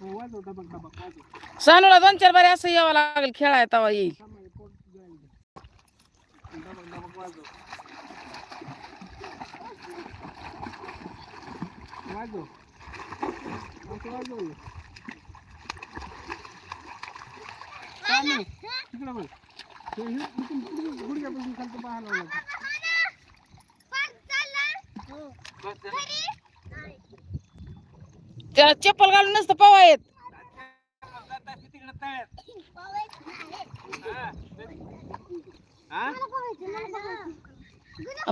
हो, डबक वाजव सानूला दोन चार बारी असं यावं लागेल खेळाय तवा येईल. तिकडं गुडघ्यापासून खालचं पाहायला लागलं. त्या चप्पल घालून नसतं पवा येत.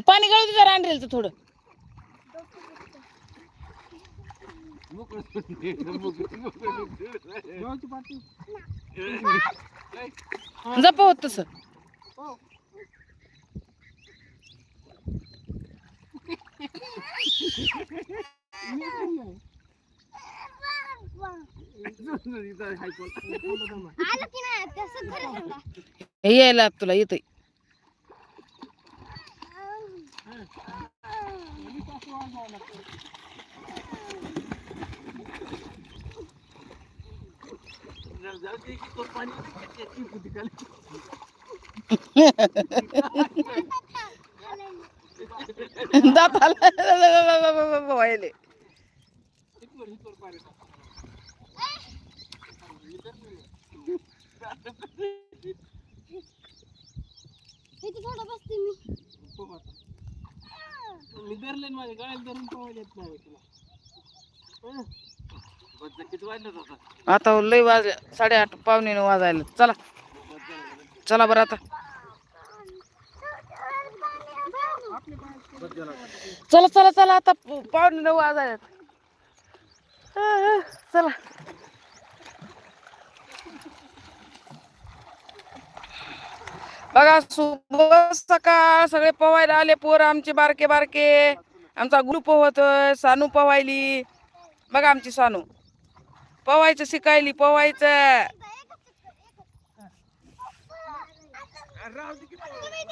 पाणी गळू तुझ्या रांड्रेलचं थोडं. जप होत तसं. हे यायला तुला येतंय. दाताला मी धरले माझ्या गळ्यात धरून पोहायला येत नाही. तुला आता लय वाजले साडेआठ पावणे नऊ वाजायला. चला. चला बरं आता. चला चला चला आता पावणे नऊ वाजायला चला. बघा सकाळ सगळे पोवायला आले पोर आमचे बारके बारके. आमचा गुरु पोहतोय सानू पोवायली बघा आमची सानू. पवायचं शिकायली पवायचं.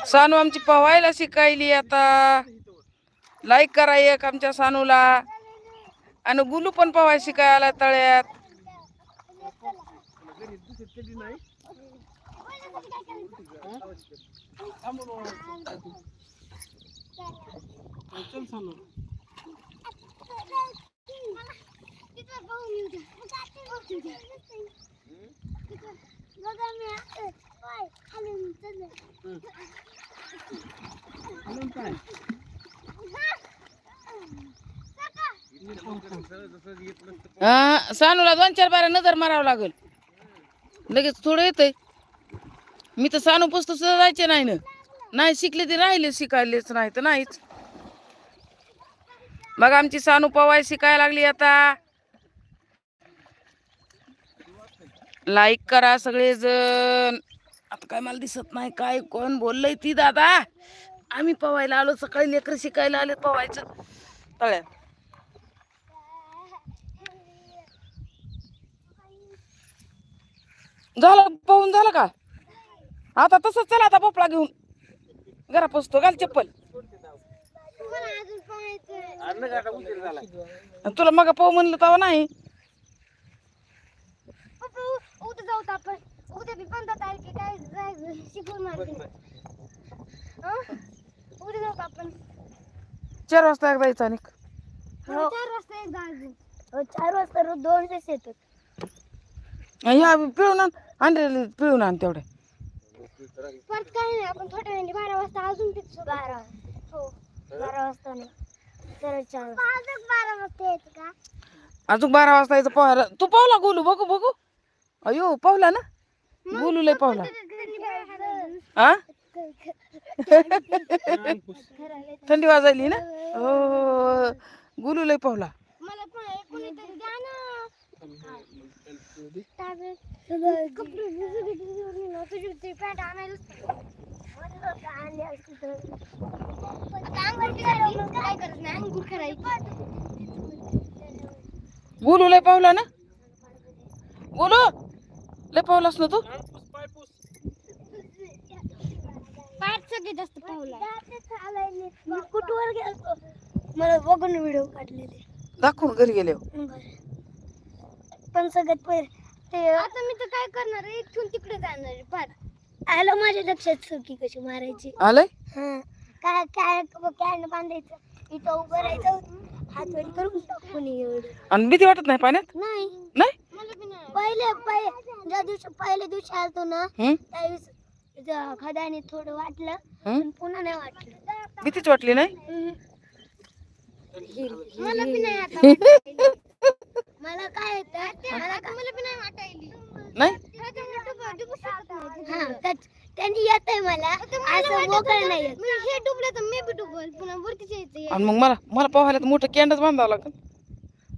सानू आमची पवायला शिकायली आता. लाईक करा एक आमच्या सानूला. आणि गुलू पण पवाय शिकायला तळ्यात. चल हलवून हा, सानूला दोन चार बारा नजर मारावं लागल. लगेच थोडं येतंय. मी तर सानू पुस्तक सुद्धा जायचे नाही ना. नाही शिकले ते राहिले शिकायलेच नाही तर नाहीच. बघा आमची सानू पवाय शिकायला लागली आता. लाईक करा सगळेजण. आता काय मला दिसत नाही काय कोण बोललंय ती दादा? आम्ही पवायला आलो सकाळी लेकर शिकायला आले पवायचं. तळ्यात झालं पाहून झालं का? आता तसंच चला आता पोपळा घेऊन. घरा पोचतो घाल चप्पल. तुला मग पाहू म्हणलं तेव्हा नाही. उद्या जाऊ आपण. उद्या बी पंधरा तारखे काय जायचं शिकवून मारते उद्या जाऊ का आपण? चार वाजता एकदा यायचं आणि. चार वाजता एकदा अजून चार वाजता रोज दोन येतात. ह्या पिळून आण आणलेले पिळून आण तेवढे. परत काही नाही आपण थोड्या वेळाने बारा वाजता अजून फिक्स बारा. हो बारा वाजता नाही. तर चार अजून बारा वाजता यायचं का? अजून बारा वाजता यायचं पोहायला. तू पावला गोलू बघू बघू. अयो पावला ना? गोलू लय पावला हा थंडी वाजायली ना? हो गुलू लय पावला गुलू लय पावला ना? गुलू लय पावलास ना तू? पाय सगळ्यात जास्त पावला मी कुठवर गेलो मला बघून व्हिडिओ काढलेले. दाखवून घरी गेले पण सगळ्यात पहिले ते आता मी तर काय करणार आहे? इथून तिकडे जाणार आहे फार आलं माझ्या लक्षात चुकी कशी मारायची. आलंय? हा. काय काय कॅन बांधायचं. इथं उभं राहायचं. हात वर करून टाकून एवढं. आणि भीती वाटत नाही पाण्यात? नाही. नाही? पहिले पहिले ज्या दिवशी पहिल्या दिवशी आलतो ना हम्म? त्यावेळेस ज- खदाने थोडं वाटलं? पण पुन्हा नाही वाटलं. भीतीच वाटली नाही? मला बी नाही आता वाटायली. मला काय येतं मला का- नाही वाटायली. नाही? हा त्याच- त्यांनी येत आहे मला असं मोकळं नाही येत. हे डुबलं तर मी बी डुबल पुन्हा वरतीच यायचं आणि मग मला मला पोहायला तर मोठं कॅन्डच बांधावं लागेल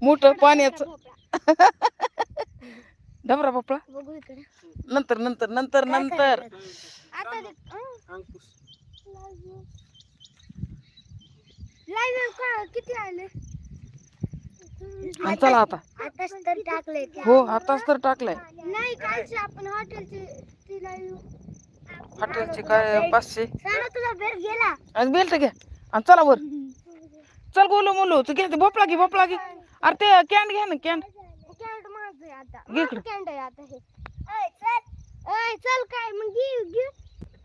मोठं पाण्याचं. बघू इकडे. नंतर नंतर नंतर नंतर. आता अंकुश. लाईव्ह का? किती आले? चला आता. आताच तर हो आताच तर टाकलाय. नाही कालचे आपण हॉटेलचे ती लाईव्ह हॉटेलचे काय पाचशे? तुझा गेला. आणि बेल्ट घ्या आणि चला वर. चल गोलो मोलो तू घ्या ते भोपळा घे भोपळा घे. अरे ते कॅन्ड घ्या ना कॅन्ड आहे आता. घे इकडं. कॅन्ड आहे आता हे. ओय चल. ओय चल काय मग घे घे.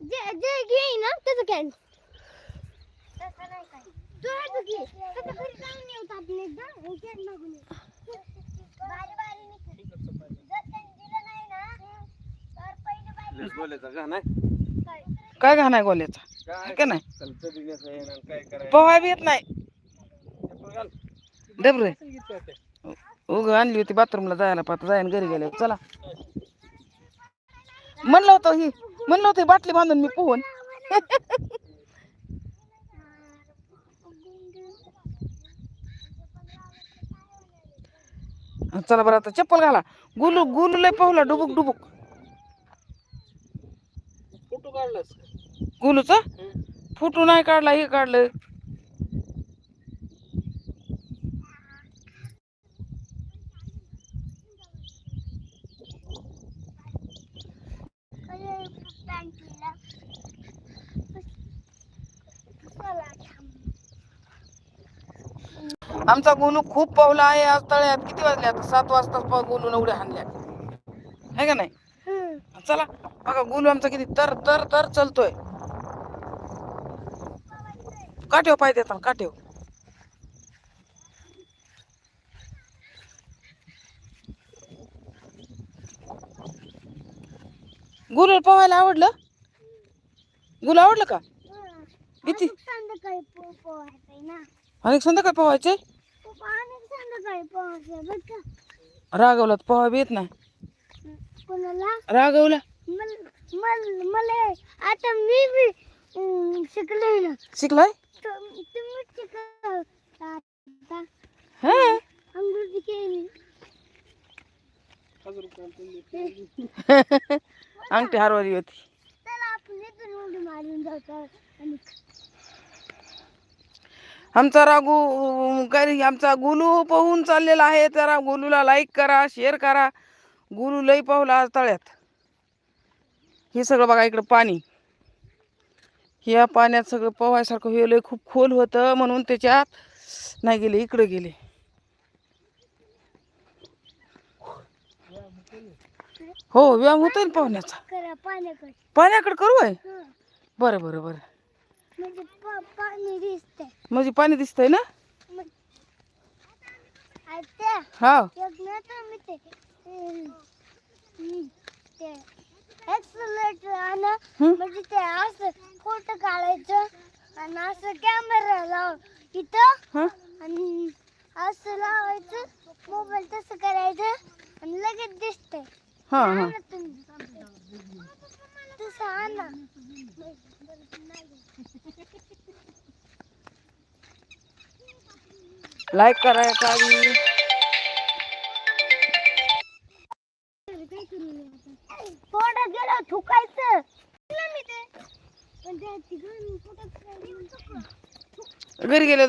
जे जे घे ना त्याचं कॅन्ड तसं नाही काय. तू ह्याचं घे. त्याचं घरी जाऊन येऊ आपण एकदा. हे कॅन्ड मागून येऊ बारी बारी जर त्यांनी दिलं नाही ना तर पहिले बारी लस बोलायचा का नाही काय? काय घाण आहे गोल्याचा? काय? का नाही? काय करायचं? पोहाय बी येत नाही. डबरे. उग आणली होती बाथरूमला जायला पाहता जाईन घरी गेले चला. म्हणलं होतं ही म्हणलं होतं बाटली बांधून मी पोहून चला बरं आता चप्पल घाला. गुलू गुलू लय पोहला डुबुक डुबुक. फोटो काढलास गुलूचा? फुटू नाही काढला हे काढलं. आमचा गोलू खूप पावला आहे आज तळ्यात. किती वाजले आता? सात वाजता गोलू एवढ्या हाणल्या. आहे का नाही? चला बघा गोलू आमचा किती तर तर तर चलतोय. काठेव पाय देतात काठेव गुलू पोहायला आवडलं? गुलू आवडलं का? किती? संध्याकाळी पो- पोहायचंय ना. अनेक संध्याकाळी पोहायचे? अनेक संध्याकाळी पोहायचंय बरं का. रागवला पोहा बी येत नाही. कोणाला? रागवला मल मल मला आता मी बी ना. शिकलाय? तुम- तुम्ही शिकला हा? केली अंगठी हरवली होती. चला आपण इथून उडी मारून जातो आणि आमचा रागू काय आमचा गुलू पोहून चाललेला आहे. तर गुलूला लाईक करा शेअर करा. गुलू लई पाहुला आज तळ्यात. हे सगळं बघा इकडं पाणी. या पाण्यात सगळं पोहायसारखं हे लय खूप खोल होतं म्हणून त्याच्यात नाही गेले इकडं गेले. हो व्यायाम होतोय ना पोहण्याचा. करा पाण्याकडे पाण्याकडे करू आहे हं. बरं बरं बरं. म्हणजे पा- पाणी दिसतंय. म्हणजे पाणी दिसतंय ना? मग आता हा. एक ना तर मी ते ते- हं, ते एक्सलेटर आण हं? म्हणजे ते असं फोटो काढायचं आणि असं कॅमेरा लाव इथं. हा. आणि असं लावायचं मोबाईल तसं करायचं. आणि लगेच दिसतंय. हा हा. तसं आणा लाईक करा कावी. थोडं गेलं थुकायचं. मी ते. पण ते तिकडून कुठं घरी गेले